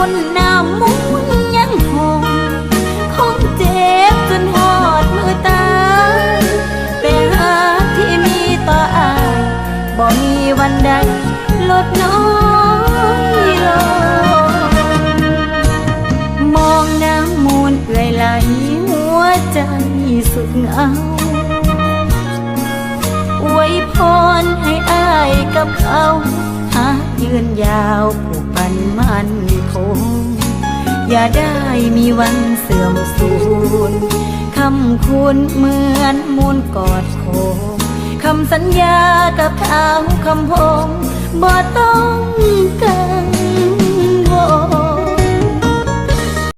คนหน้ามุ้งยังหงคงเจ็บจนหอดมือตาแต่หากที่มีต่ออายบ่มีวันใดลดน้อยลงมองน้ำมูลเอื่อยไหลหัวใจสุดเอาไว้พรให้อายกับเขาหายืนยาวผู อย่าได้มีวันเสื่อมสูญคำคุณเหมือนมูลกอดโคมคำสัญญากับเขาคำพงบ่ต้อง